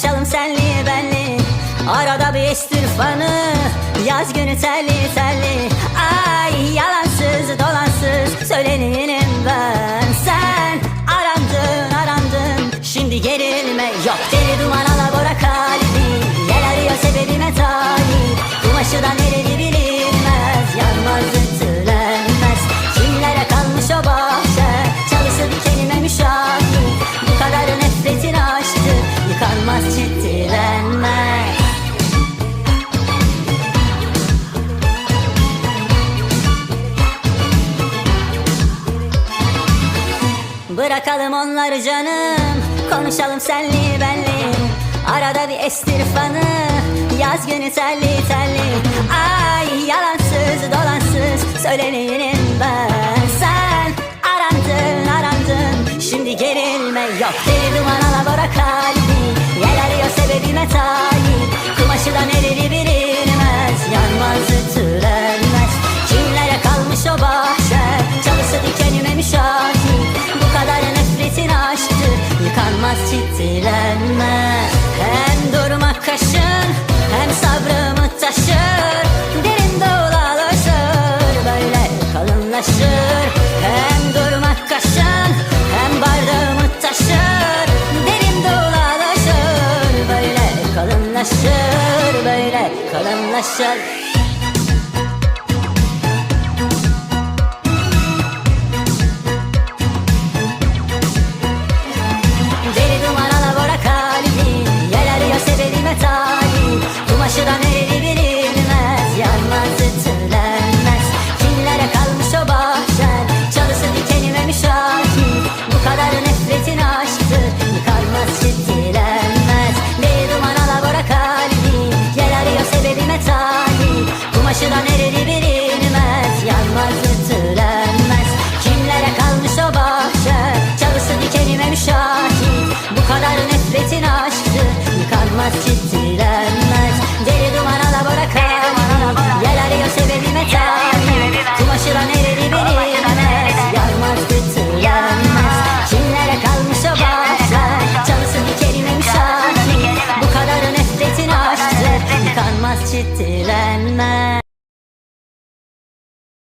Konuşalım senli benli Arada bir estir fanı Yaz günü telli telli Ay yalansız dolansız Söyleneyim ben. Sen arandın arandın Şimdi gerilme yok. Deli duman Bırakalım onları canım. Konuşalım senli benli. Arada bir estir fanı. Yaz günü telli telli Ay yalansız dolansız Söyleneyelim ben. question dönmez Deli duman alabora kal Yel arıyor sebebime tam Kumaşılan ereri verilmez Yarmaz götürlenmez Kimlere kalmış o bahçeler bir kelime müşahit Bu kadarı nefretin aşktır Yıkanmaz çitilenmez.